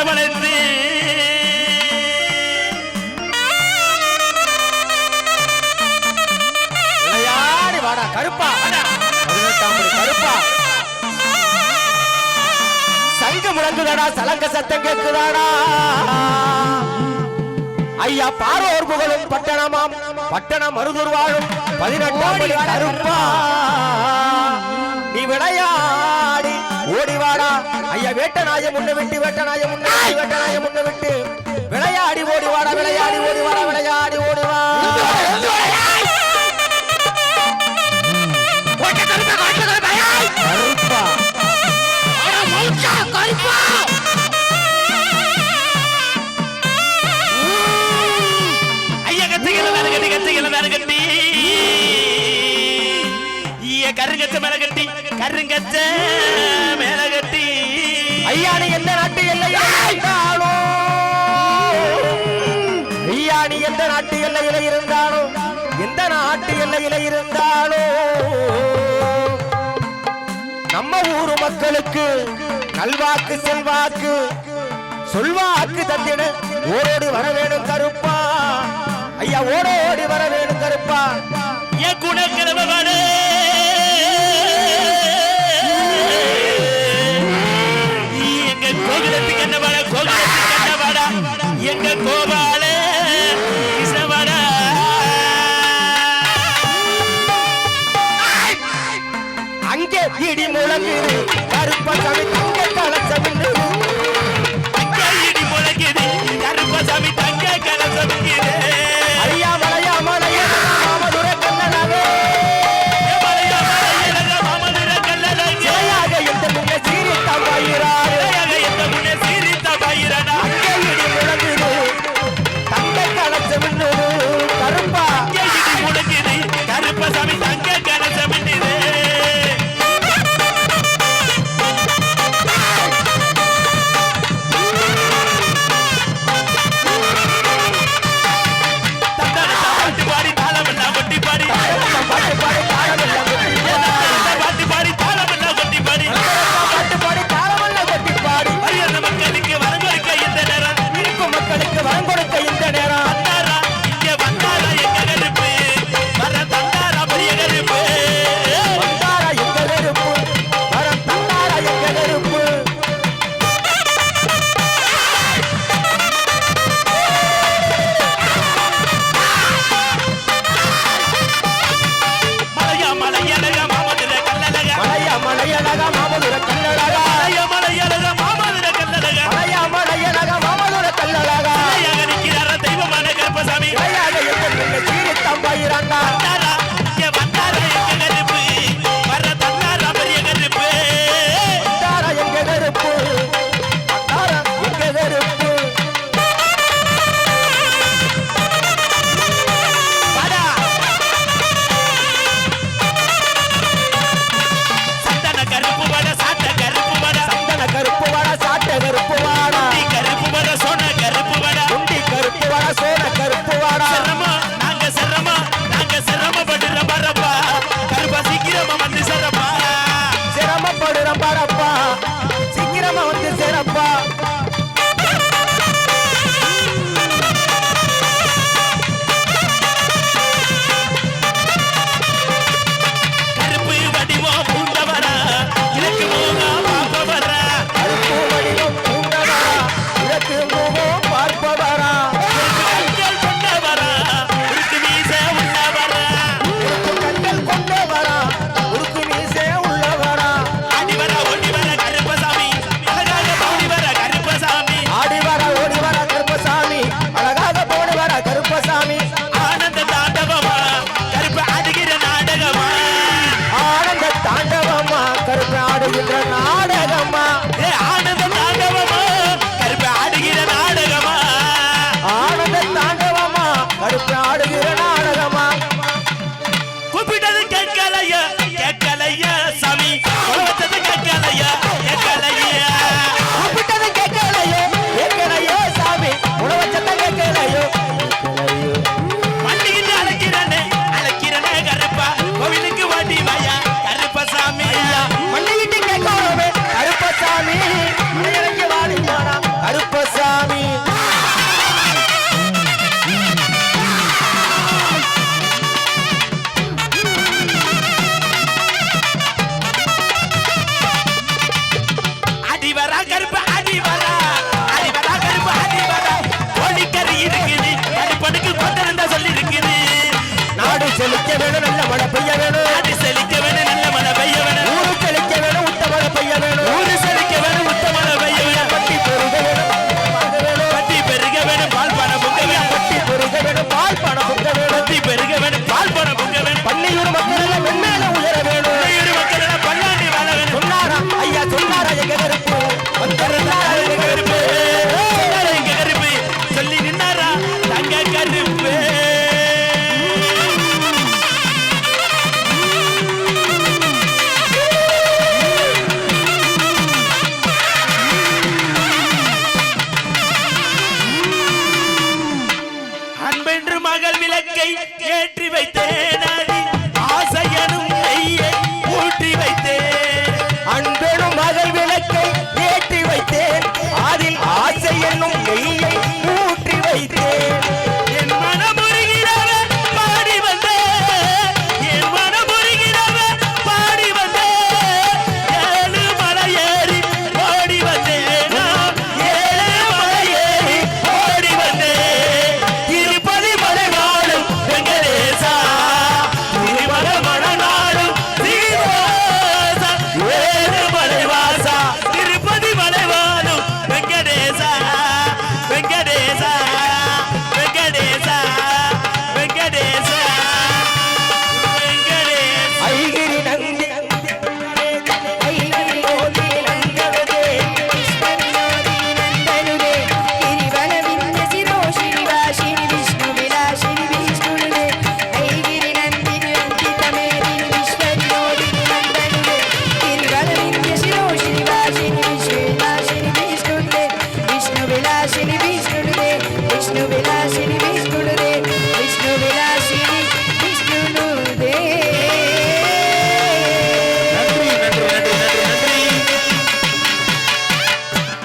வரவழைத்து. விளையாடி வாடா கருப்பா. கருப்பா. சங்க முழங்குதாடா சலங்க சத்தம் கேட்குதாடா ஐயா பாரோர் புகழும் பட்டணமாம். பட்டணம் மருதூர் வாழும் பதினெட்டாம் கருப்பா. நீ விளையாடி ஓடி வாடா ஐயா வேட்டநாய முன்ன விட்டு வேட்டநாய முன்ன விட்டு வேட்டநாய முன்ன விட்டு விளையாடி ஓடி வாடா விளையாடி ஓடி வாடா விளையாடி ஓடி வா ஐயா கத்திகள கட்டி கத்திகள மேல கட்டி கருங்கச்ச மேல கட்டி கருங்கச்ச மேல நாட்டு எல்லையில இருந்தாலும் எந்த நாட்டு எல்லையில இருந்தாலும் நம்ம ஊரு மக்களுக்கு நல்வாக்கு செல்வாக்கு சொல்வாக்கு தந்திட. ஓடோடி வர வேணும் கருப்பா. ஐயா ஓடோடி வர வேணும் கருப்பா. என் குணக்கிழமகளே எங்க கோகுலத்துக்கு என்ன வாடா? கோகுலத்துக்கு என்ன வாடா? எங்க கோபால இடி முழங்குது கருப்பசாமி தங்க கலசம் টাকা ಚಂದ್ರನಾ